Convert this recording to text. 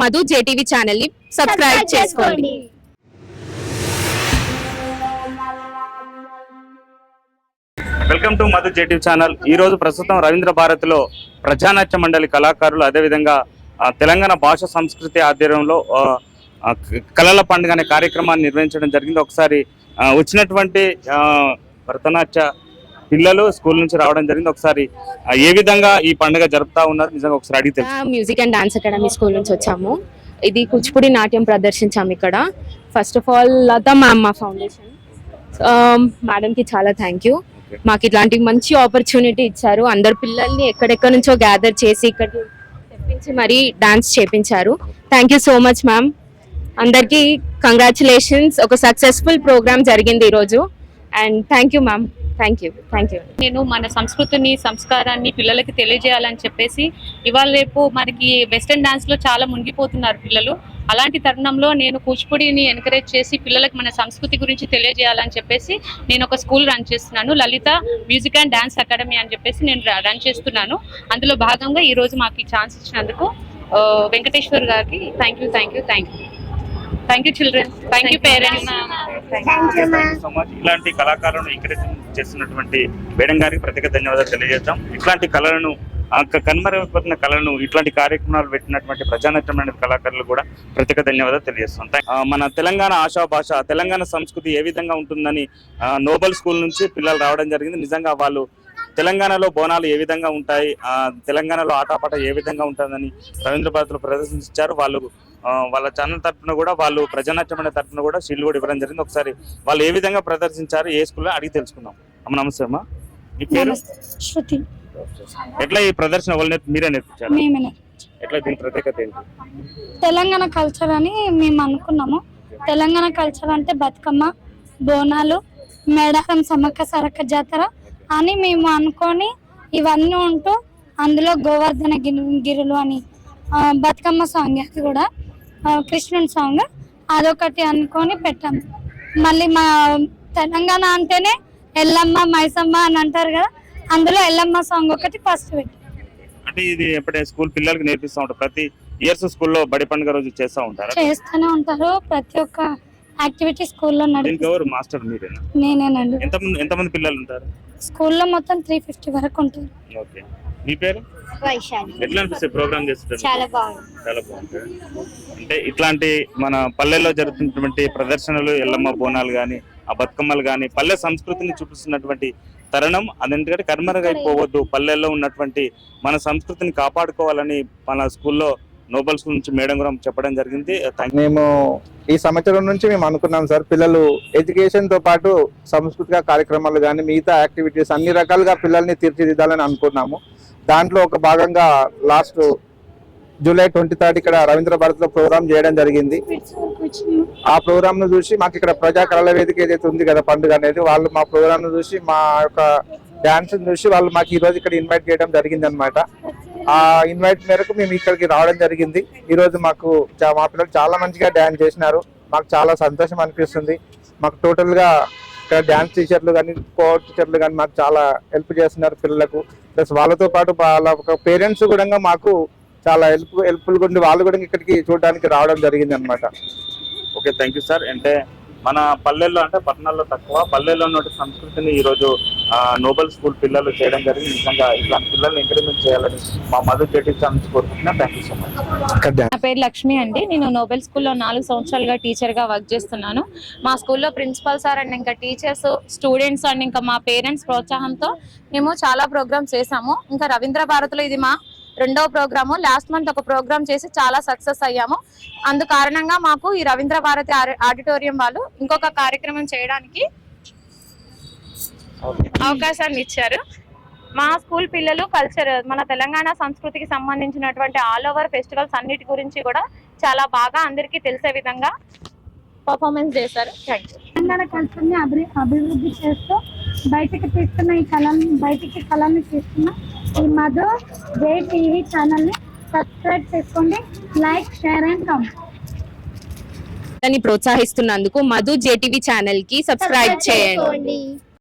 Madhu JTV ఛానల్ని subscribe చేసుకోండి. Welcome to Madhu J TV channel. ఈ రోజు ప్రస్తుతం రవీంద్ర భారతిలో ప్రజానాట్య మండలి కళాకారులు అదేవిధంగా తెలంగాణ భాష సంస్కృతి ఆధ్వర్యంలో కళల పండుగ అనే కార్యక్రమాన్ని నిర్వహించడం జరిగింది. ఒకసారి వచ్చినటువంటి భరతనాట్య పిల్లలు స్కూల్ నుంచి రావడం జరిగింది. ఒకసారి ఏ విధంగా ఈ పండుగ జరుపుతా ఉన్నారు? నిజంగా ఒకసారి అడిగి music and dance academy school నుంచి వచ్చాము. ఇది కూచిపూడి నాట్యం ప్రదర్శించాము ఇక్కడ. First of all Lata ma'am మా ఫౌండేషన్ మేడం కి చాలా థ్యాంక్ యూ మాకు ఇట్లాంటి మంచి ఆపర్చునిటీ ఇచ్చారు. అందరు పిల్లల్ని ఎక్కడెక్కడ నుంచో గ్యాదర్ చేసి ఇక్కడ తెప్పించి మరీ డాన్స్ చేపించారు. Thank you so much ma'am అందరికీ కంగ్రాచులేషన్స్ ఒక సక్సెస్ఫుల్ ప్రోగ్రామ్ జరిగింది ఈరోజు. And thank you ma'am thank you thank you నేను మన సంస్కృతిని సంస్కారాన్ని పిల్లలకి తెలియజేయాలని చెప్పేసి ఇవాళ రేపు మనకి వెస్టర్న్ డాన్స్లో చాలా మునిగిపోతున్నారు పిల్లలు. అలాంటి తరుణంలో నేను కూచిపూడిని ఎంకరేజ్ చేసి పిల్లలకు మన సంస్కృతి గురించి తెలియజేయాలని చెప్పేసి నేను ఒక స్కూల్ రన్ చేస్తున్నాను. Lalitha music and dance academy అని చెప్పేసి నేను రన్ చేస్తున్నాను. అందులో భాగంగా ఈరోజు మాకు ఛాన్స్ ఇచ్చినందుకు వెంకటేశ్వర్ గారికి thank you thank you thank you thank you children thank you parents so much ఇలాంటి కళాకారులను ఎంకరేజ్ చేస్తున్నటువంటి మేడం గారికి ప్రత్యేక ధన్యవాదాలు తెలియజేద్దాం. ఇట్లాంటి కళలను ఆ క- కనుమరుగైపోతున్న కళలను ఇట్లాంటి కార్యక్రమాలు పెట్టినటువంటి ప్రజానాట్యమైన కళాకారులు కూడా ప్రత్యేక ధన్యవాదాలు తెలియజేస్తాం. థాంక్- ఆ, మన తెలంగాణ ఆశా భాష తెలంగాణ సంస్కృతి ఏ విధంగా ఉంటుందని నోబెల్ స్కూల్ నుంచి పిల్లలు రావడం జరిగింది. నిజంగా వాళ్ళు తెలంగాణలో బోనాలు ఏ విధంగా ఉంటాయి? తెలంగాణలో ఆటపాట ఏ విధంగా ఉంటుందని రవీంద్ర భారతిలో ప్రదర్శించారు. వాళ్ళు వాళ్ళ ఛానల్ తరఫున కూడా వాళ్ళు ప్రజానాట్యమైన తరఫున కూడా షీల్డ్ కూడా ఇవ్వడం జరిగింది. ఒకసారి వాళ్ళు ఏ విధంగా ప్రదర్శించారు? ఏ స్కూల్లో? అడిగి తెలుసుకుందాం. అమ్మ నమస్తే అమ్మా. మీ పేరు? శృతి. ఎట్లా ఈ ప్రదర్శన? వాళ్ళు మీరే నేర్పించారు? ఎట్లా దీని ప్రత్యేకత ఏంటి? తెలంగాణ కల్చర్ అని మేము అనుకున్నాము. తెలంగాణ కల్చర్ అంటే బతుకమ్మ బోనాలు మేడారం సమ్మక్క సరక్క జాతర అని మేము అనుకొని ఇవన్నీ ఉంటూ అందులో గోవర్ధన గిరి గిరులు అని బతుకమ్మ సాంగ్ అది కూడా కృష్ణుని సాంగ్ అదొకటి అనుకొని పెట్టాము. మళ్ళీ మా తెలంగాణ అంటేనే ఎల్లమ్మ మైసమ్మ అని అంటారు కదా అందులో ఎల్లమ్మ సాంగ్ ఒకటి ఫస్ట్ పెట్టాం. అంటే ఇది ఎప్పుడే స్కూల్ పిల్లలకి నేర్పిస్తూ ఉంటారు? ప్రతి ఇయర్స్ స్కూల్లో బడి పండుగ రోజు చేస్తూ ఉంటారా? చేస్తూనే ఉంటారు. ప్రతి ఒక్క యాక్టివిటీ స్కూల్లో దీనికి నడిపి ఎవరు మాస్టర్ మీరేనా? నేనేనండి. ఎంతమంది ఎంతమంది పిల్లలు ఉంటారు? స్కూల్లో మొత్తం త్రీ ఫిఫ్టీ వరకు ఉంటారు ఓకే. మీ పేరు? వైశాలి. ఎట్లా అనిపిస్తుంది ప్రోగ్రామ్ చేస్తుంటారు చాలా బాగుంది. చాలా బాగుంటుంది అంటే ఇట్లాంటి మన పల్లెల్లో జరుగుతున్నటువంటి ప్రదర్శనలు ఎల్లమ్మ బోనాలు కానీ ఆ బతుకమ్మలు కానీ పల్లె సంస్కృతిని చూపిస్తున్నటువంటి తరుణం. అదేంటంటే కర్మరగైపోవద్దు పల్లెల్లో ఉన్నటువంటి మన సంస్కృతిని కాపాడుకోవాలని మన స్కూల్లో నోబెల్స్ నుంచి మేడం కూడా చెప్పడం జరిగింది. మేము ఈ సంవత్సరం నుంచి మేము అనుకున్నాం సార్ పిల్లలు ఎడ్యుకేషన్తో పాటు సాంస్కృతిక కార్యక్రమాలు కానీ మిగతా యాక్టివిటీస్ అన్ని రకాలుగా పిల్లల్ని తీర్చిదిద్దాలని అనుకున్నాము. దాంట్లో ఒక భాగంగా లాస్ట్ జూలై ట్వంటీ థర్డ్ ఇక్కడ రవీంద్ర భారత్లో ప్రోగ్రామ్ చేయడం జరిగింది. ఆ ప్రోగ్రామ్ను చూసి మాకు ఇక్కడ ప్రజా కళల వేదిక ఏదైతే ఉంది కదా పండుగ అనేది వాళ్ళు మా ప్రోగ్రామ్ను చూసి మా యొక్క డాన్స్ చూసి వాళ్ళు మాకు ఈ రోజు ఇక్కడ ఇన్వైట్ చేయడం జరిగింది అనమాట ఆ ఇన్వైట్ మేరకు మేము ఇక్కడికి రావడం జరిగింది. ఈ రోజు మాకు మా పిల్లలు చాలా మంచిగా డాన్స్ చేసినారు. మాకు చాలా సంతోషం అనిపిస్తుంది. మాకు టోటల్గా ఇక్కడ డాన్స్ టీచర్లు కానీ కో టీచర్లు కానీ మాకు చాలా హెల్ప్ చేస్తున్నారు పిల్లలకు. ప్లస్ వాళ్ళతో పాటు వాళ్ళ పేరెంట్స్ కూడా మాకు చాలా హెల్ప్ హెల్ప్ఫుల్ ఉండి వాళ్ళు కూడా ఇక్కడికి చూడడానికి రావడం జరిగింది అనమాట ఓకే థ్యాంక్ యూ సార్. అంటే మన పల్లెల్లో అంటే పట్టణాల్లో తక్కువ. పల్లెల్లో ఉన్నటువంటి సంస్కృతిని ఈరోజు నోబెల్ స్కూల్ పిల్లలు చేయడం జరిగింది. నిజంగా ఇట్లాంటి పిల్లల్ని ఎంకరేజ్మెంట్ చేయాలని మా మదర్ చేయించాలని కోరుకుంటున్నా. థ్యాంక్ యూ సో మచ్ నా పేరు లక్ష్మి అండి. నేను నోబెల్ స్కూల్లో నాలుగు సంవత్సరాలుగా టీచర్గా వర్క్ చేస్తున్నాను. మా స్కూల్లో ప్రిన్సిపల్ సార్ అండ్ ఇంకా టీచర్స్ స్టూడెంట్స్ అండ్ ఇంకా మా పేరెంట్స్ ప్రోత్సాహంతో మేము చాలా ప్రోగ్రామ్స్ చేసాము ఇంకా రవీంద్ర భారత్లో ఇది మా రెండవ ప్రోగ్రాము లాస్ట్ మంత్ ఒక ప్రోగ్రామ్ చేసి చాలా సక్సెస్ అయ్యాము. అందు కారణంగా మాకు ఈ రవీంద్ర భారతి ఆడి- ఆడిటోరియం వాళ్ళు ఇంకొక కార్యక్రమం చేయడానికి అవకాశాన్ని ఇచ్చారు. మా స్కూల్ పిల్లలు కల్చర్ మన తెలంగాణ సంస్కృతికి సంబంధించినటువంటి ఆల్ ఓవర్ ఫెస్టివల్స్ అన్నిటి గురించి కూడా చాలా బాగా అందరికీ తెలిసే విధంగా పర్ఫార్మెన్స్ చేశారు. థ్యాంక్ యూ తెలంగాణ కల్చర్ని అభి అభివృద్ధి చేస్తూ బయటికి తీస్తున్న ఈ కళని బయటికి కళని తీస్తున్న ఈ మధు జే టీవీ ఛానల్ని సబ్స్క్రైబ్ చేసుకోండి. Like share and comment. అని ప్రోత్సహిస్తున్నందుకు మధు జేటీవీ ఛానల్కి సబ్స్క్రైబ్ చేయండి.